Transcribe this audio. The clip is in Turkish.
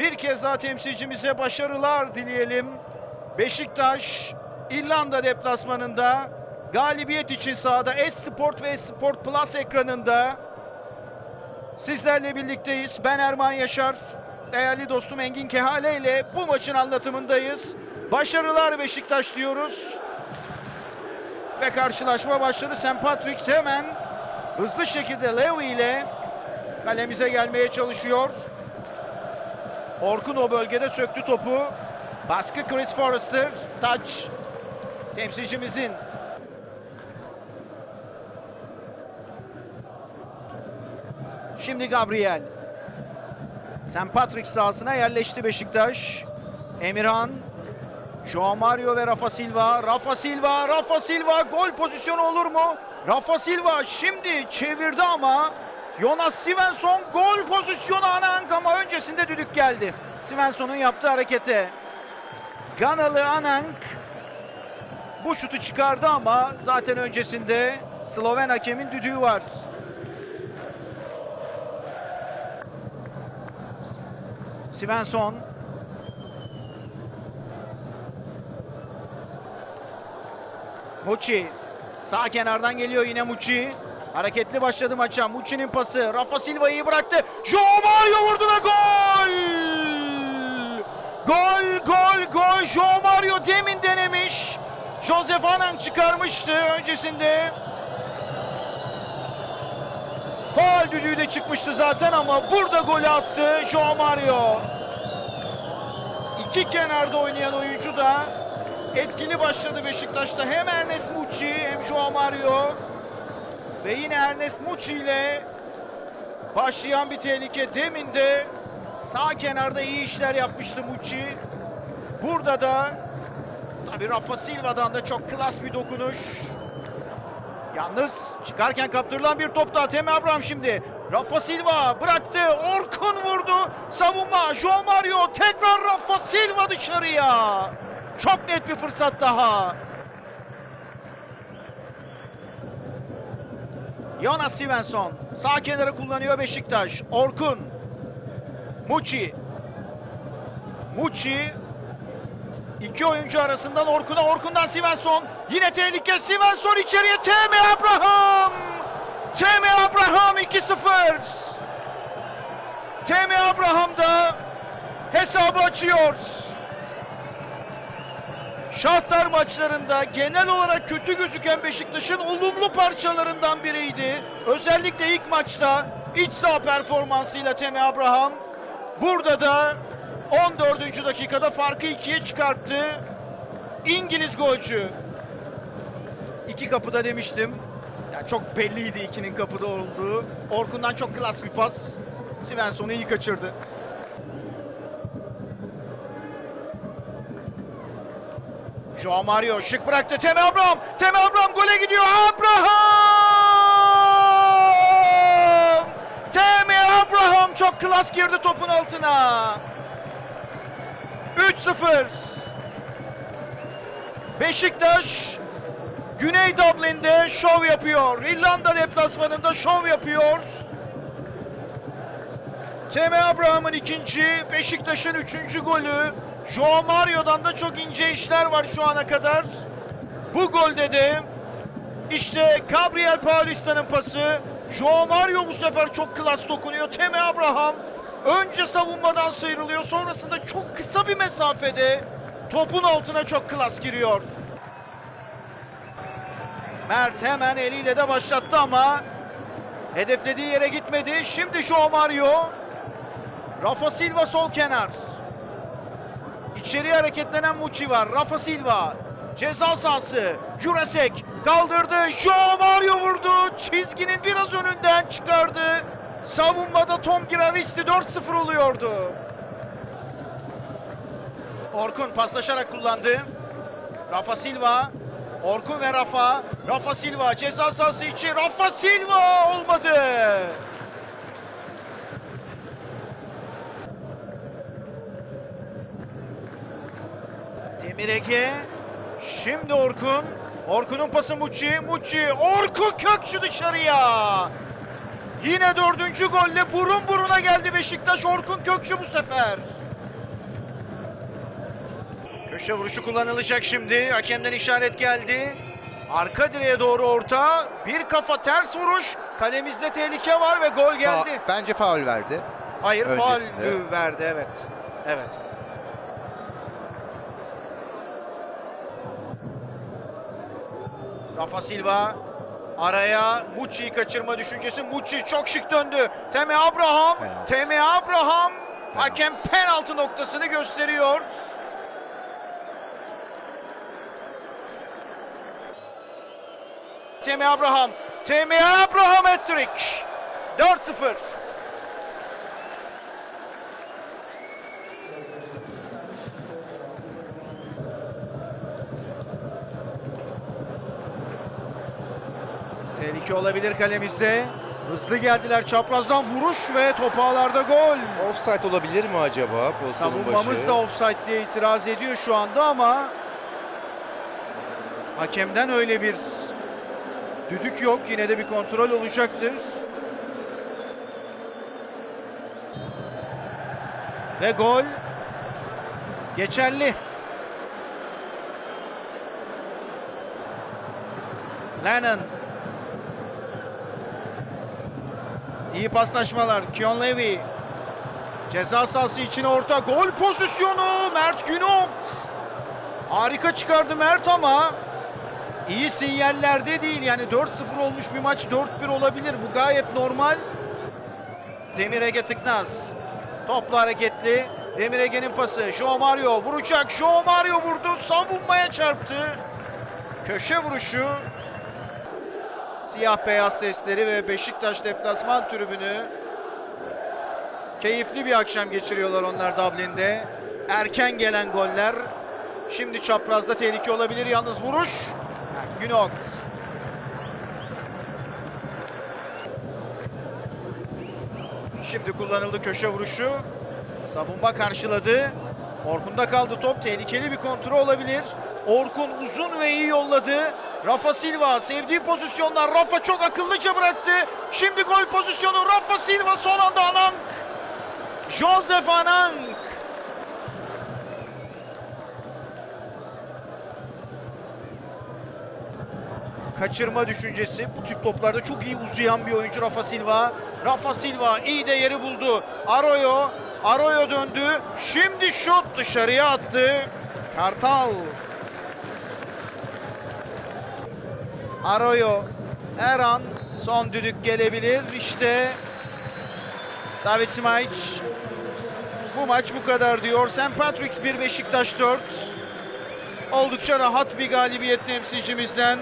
Bir kez daha temsilcimize başarılar dileyelim. Beşiktaş İrlanda deplasmanında galibiyet için sahada S-Sport ve S-Sport Plus ekranında sizlerle birlikteyiz. Ben Erman Yaşar, değerli dostum Engin Kehale ile bu maçın anlatımındayız. Başarılar Beşiktaş diyoruz. Ve karşılaşma başladı. St. Patrick's hemen hızlı şekilde Leo ile kalemize gelmeye çalışıyor. Orkun o bölgede söktü topu. Baskı Chris Forrester. Touch. Temsilcimizin. Şimdi Gabriel. St. Patrick sahasına yerleşti Beşiktaş. Emirhan. Joao Mario ve Rafa Silva. Rafa Silva, Rafa Silva gol pozisyonu olur mu? Rafa Silva şimdi çevirdi ama Jonas Svensson gol pozisyonu Anank ama öncesinde düdük geldi. Svensson'un yaptığı harekete. Ganalı Anank bu şutu çıkardı ama zaten öncesinde Sloven hakemin düdüğü var. Svensson Muçi sağ kenardan geliyor yine Muçi. Hareketli başladı maça. Muçi'nin pası. Rafa Silva'yı bıraktı. Joao Mario vurdu ve gol! Gol, gol, gol. Joao Mario demin denemiş. Josef Anan çıkarmıştı öncesinde. Faal düdüğü de çıkmıştı zaten ama burada golü attı Joao Mario. İki kenarda oynayan oyuncu da etkili başladı Beşiktaş'ta. Hem Ernest Muçi hem Joao Mario. Ve yine Ernest Muçi ile başlayan bir tehlike. Demin de sağ kenarda iyi işler yapmıştı Muçi. Burada da tabii Rafa Silva'dan da çok klas bir dokunuş. Yalnız çıkarken kaptırılan bir top daha Temi Abraham şimdi. Rafa Silva bıraktı. Orkun vurdu. Savunma. Joao Mario tekrar Rafa Silva dışarıya. Çok net bir fırsat daha. Jonas Svensson sağ kenara kullanıyor Beşiktaş. Orkun. Muçi. Muçi İki oyuncu arasından Orkun'a, Orkun'dan Svensson. Yine tehlike Svensson içeriye. Temi Abraham. Temi Abraham 2-0. Temi Abraham da hesabı açıyor. Şahtar maçlarında genel olarak kötü gözüken Beşiktaş'ın olumlu parçalarından biriydi. Özellikle ilk maçta iç saha performansıyla Temi Abraham. Burada da 14. dakikada farkı ikiye çıkarttı. İngiliz golcü. İki kapıda demiştim. Yani çok belliydi ikinin kapıda olduğu. Orkun'dan çok klas bir pas. Svensson'u iyi kaçırdı. Joao Mario şık bıraktı. Temi Abraham. Temi Abraham gole gidiyor. Abraham! Temi Abraham çok klas girdi topun altına. 3-0. Beşiktaş Güney Dublin'de şov yapıyor. İrlanda deplasmanında şov yapıyor. Temi Abraham'ın ikinci, Beşiktaş'ın üçüncü golü. Joao Mario'dan da çok ince işler var şu ana kadar. Bu golde de işte Gabriel Paulista'nın pası. Joao Mario bu sefer çok klas dokunuyor. Temi Abraham önce savunmadan sıyrılıyor. Sonrasında çok kısa bir mesafede topun altına çok klas giriyor. Mert hemen eliyle de başlattı ama hedeflediği yere gitmedi. Şimdi Joao Mario. Rafa Silva sol kenar. İçeriye hareketlenen Muçi var. Rafa Silva. Ceza sahası. Jurasek kaldırdı. Joao Mario vurdu. Çizginin biraz önünden çıkardı. Savunmada Tom Gravisti 4-0 oluyordu. Orkun paslaşarak kullandı. Rafa Silva. Orkun ve Rafa. Rafa Silva ceza sahası içi. Rafa Silva olmadı. Demir Ege. Şimdi Orkun. Orkun'un pası Muçi. Muçi. Orkun Kökçü dışarıya. Yine dördüncü golle burun buruna geldi Beşiktaş. Orkun Kökçü bu sefer. Köşe vuruşu kullanılacak şimdi. Hakemden işaret geldi. Arka direğe doğru orta. Bir kafa ters vuruş. Kalemizde tehlike var ve gol geldi. Fa- bence faul verdi. Hayır faul verdi evet. Evet. Rafa Silva araya Muçi'yi kaçırma düşüncesi. Muçi çok şık döndü. Teme Abraham. Penaltı. Teme Abraham. Hakem penaltı noktasını gösteriyor. Temi Abraham. Temi Abraham hat-trick. 4-0. Tehlike olabilir kalemizde. Hızlı geldiler çaprazdan vuruş ve top ağlarda gol. Offside olabilir mi acaba pozisyonun Savunmamız başı? da offside diye itiraz ediyor şu anda ama hakemden öyle bir düdük yok. Yine de bir kontrol olacaktır. Ve gol geçerli. Lennon İyi paslaşmalar. Kion Levy Ceza sahası için orta gol pozisyonu Mert Günok. Harika çıkardı Mert ama iyi sinyallerde değil. Yani 4-0 olmuş bir maç 4-1 olabilir. Bu gayet normal. Demir Ege Tıknaz. Toplu hareketli. Demir Ege'nin pası. Joe Mario vuracak. Joe Mario vurdu. Savunmaya çarptı. Köşe vuruşu. Siyah beyaz sesleri ve Beşiktaş deplasman tribünü Keyifli bir akşam geçiriyorlar onlar Dublin'de. Erken gelen goller. Şimdi çaprazda tehlike olabilir. Yalnız vuruş. Mert Günok. Şimdi kullanıldı köşe vuruşu. Savunma karşıladı. Orkun'da kaldı top. Tehlikeli bir kontrol olabilir. Orkun uzun ve iyi yolladı. Rafa Silva sevdiği pozisyonlar. Rafa çok akıllıca bıraktı. Şimdi gol pozisyonu. Rafa Silva son anda Anank. Joseph Anank. Kaçırma düşüncesi. Bu tip toplarda çok iyi uzayan bir oyuncu Rafa Silva. Rafa Silva iyi de yeri buldu. Arroyo. Arroyo döndü. Şimdi şut dışarıya attı. Kartal. Arroyo. Her an son düdük gelebilir. İşte David Smajic bu maç bu kadar diyor. St. Patrick's 1 Beşiktaş 4. Oldukça rahat bir galibiyet temsilcimizden.